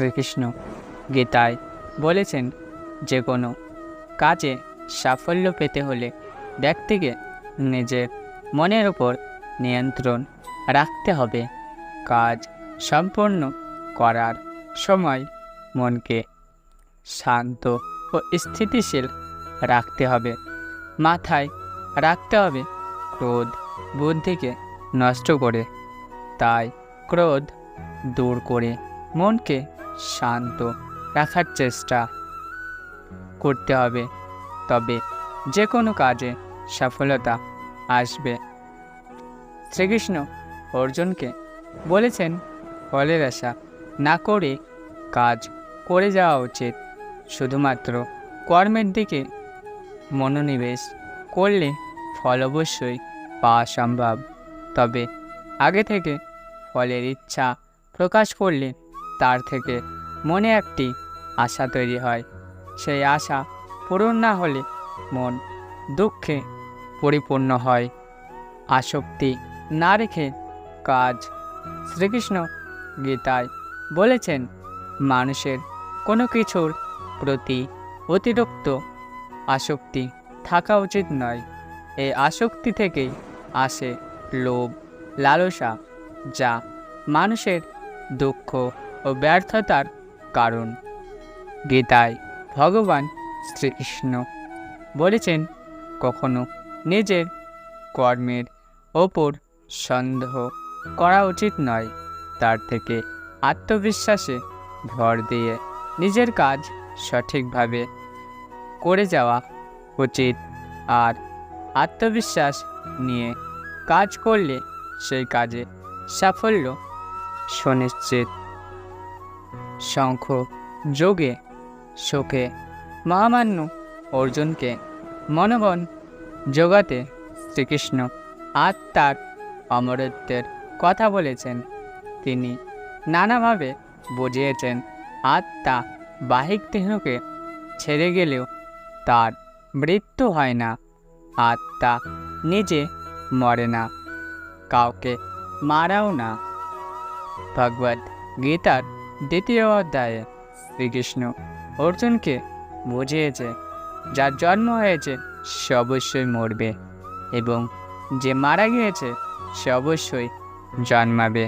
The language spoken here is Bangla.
শ্রীকৃষ্ণ গীতায় বলেছেন যে কোনো কাজে সাফল্য পেতে হলে ব্যক্তিকে নিজের মনের ওপর নিয়ন্ত্রণ রাখতে হবে। কাজ সম্পন্ন করার সময় মনকে শান্ত ও স্থিতিশীল রাখতে হবে। মাথায় রাখতে হবে ক্রোধ বুদ্ধিকে নষ্ট করে। তাই ক্রোধ দূর করে মনকে শান্ত রাখার চেষ্টা করতে হবে। তবে যে কোনো কাজে সফলতা আসবে। শ্রীকৃষ্ণ অর্জুনকে বলেছেন, ফলের আশা না করে কাজ করে যাওয়া উচিত। শুধুমাত্র কর্মের দিকে মনোনিবেশ করলে ফল অবশ্যই পাওয়া সম্ভব। তবে আগে থেকে ফলের ইচ্ছা প্রকাশ করলে তার থেকে মনে একটি আশা তৈরি হয়। সেই আশা পূরণ না হলে মন দুঃখে পরিপূর্ণ হয়। আসক্তি না রেখে কাজ শ্রীকৃষ্ণ গীতায় বলেছেন, মানুষের কোনো কিছুর প্রতি অতিরিক্ত আসক্তি থাকা উচিত নয়। এই আসক্তি থেকেই আসে লোভ, লালসা, যা মানুষের দুঃখ ও ব্যর্থতার কারণ। গীতায় ভগবান শ্রীকৃষ্ণ বলেছেন, কখনো নিজের কর্মের ওপর সন্দেহ করা উচিত নয়। তার থেকে আত্মবিশ্বাসে ভর দিয়ে নিজের কাজ সঠিকভাবে করে যাওয়া উচিত আর আত্মবিশ্বাস নিয়ে কাজ করলে সেই কাজে সাফল্য সুনিশ্চিত শঙ্খ, যোগে, শোকে, মহামান্য, অর্জুনকে, মনোবন, যোগাতে, শ্রীকৃষ্ণ, আত্মার, অমরত্বের কথা বলেছেন। তিনি নানাভাবে বুঝিয়েছেন, আত্মা বাহিক দেহকে ছেড়ে গেলেও তার মৃত্যু হয় না, আত্মা নিজে মরে না, কাউকে মারাও না। ভগবদ গীতার দ্বিতীয় অধ্যায়ে শ্রীকৃষ্ণ অর্জুনকে বুঝিয়েছে, যার জন্ম হয়েছে সে অবশ্যই মরবে এবং যে মারা গিয়েছে সে অবশ্যই জন্মাবে।